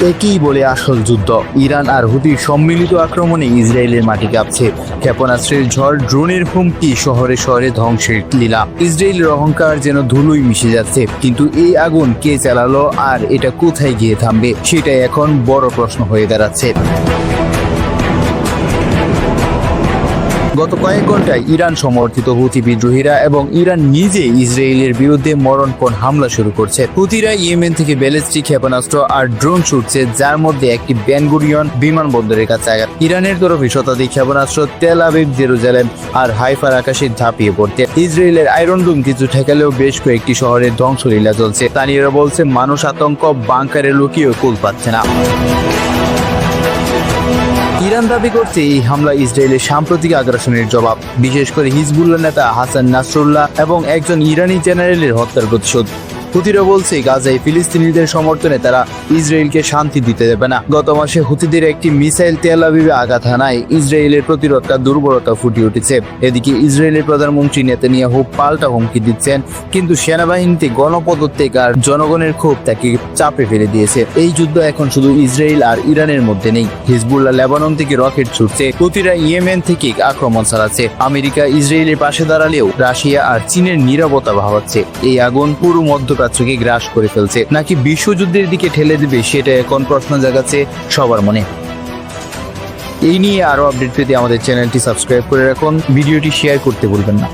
একেই বলে আসল যুদ্ধ। ইরান আর হুতির সম্মিলিত আক্রমণে ইসরায়েলের মাটি কাঁপছে। ক্ষেপণাস্ত্রের ঝড়, ড্রোনের হুমকি, শহরে শহরে ধ্বংসের লীলা। ইসরায়েলের অহংকার যেন ধুলোই মিশে যাচ্ছে। কিন্তু এই আগুন কে চালালো আর এটা কোথায় গিয়ে থামবে, সেটাই এখন বড় প্রশ্ন হয়ে দাঁড়াচ্ছে। গত কয়েক ঘন্টায় ইরান সমর্থিত হুতি বিদ্রোহীরা এবং ইরান নিজে ইসরায়েলের বিরুদ্ধে মরণপণ হামলা শুরু করছে। হুতিরা ইয়েমেন থেকে ব্যালিস্টিক ক্ষেপণাস্ত্র আর ড্রোন ছুটছে, যার মধ্যে একটি বেনগুরিয়ন বিমানবন্দরের কাছে আঘাত। ইরানের তরফে শতাধিক ক্ষেপণাস্ত্র তেল আবিব, জেরুজালেম আর হাইফার আকাশে ঝাঁপিয়ে পড়তে ইসরায়েলের আয়রন ডুম কিছু ঠেকালেও বেশ কয়েকটি শহরের ধ্বংসলীলা চলছে। স্থানীয়রা বলছে, মানুষ আতঙ্ক, বাংকারে লুকিয়েও কুল পাচ্ছে না। ইরান দাবি করছে এই হামলা ইসরায়েলের সাম্প্রতিক আগ্রাসনের জবাব। বিশেষ করে হিজবুল্লাহ নেতা হাসান নাসরুল্লাহ এবং একজন ইরানি জেনারেলের হত্যার প্রতিশোধ। হুতিরা বলছে, গাজায় ফিলিস্তিনিদের সমর্থনে তারা ইসরায়েলকে শান্তি দিতে দেবে না। গত মাসে হুতিদের একটি মিসাইল তেল আবিবে আঘাত হানায় ইসরায়েলের প্রতিরক্ষা দুর্বলতা ফুটে উঠেছে। এদিকে ইসরায়েলের প্রধানমন্ত্রী নেতানিয়াহু পাল্টা হুমকি দিচ্ছেন, কিন্তু সেনাবাহিনীতে গণপদত্যাগ আর জনগণের ক্ষোভ তাকে চাপে ফেলে দিয়েছে। এই যুদ্ধ এখন শুধু ইসরায়েল আর ইরানের মধ্যে নেই। হিজবুল্লাহ লেবানন থেকে রকেট ছুটছে, হুতিরা ইয়েমেন থেকে আক্রমণ চালাচ্ছে। আমেরিকা ইসরায়েলের পাশে দাঁড়ালেও রাশিয়া আর চীনের নিরাপত্তা ভাবাচ্ছে। এই আগুন পুরো মধ্যপ্রাচ্যকে গ্রাস করে ফেলছে। নাকি বিশ্বযুদ্ধের দিকে ঠেলে দেবে সেটা এখন প্রশ্ন জাগাচ্ছে সবার মনে। এই নিয়ে আরও আপডেট পেতে আমাদের চ্যানেলটি সাবস্ক্রাইব করে রাখুন। ভিডিওটি শেয়ার করতে ভুলবেন না।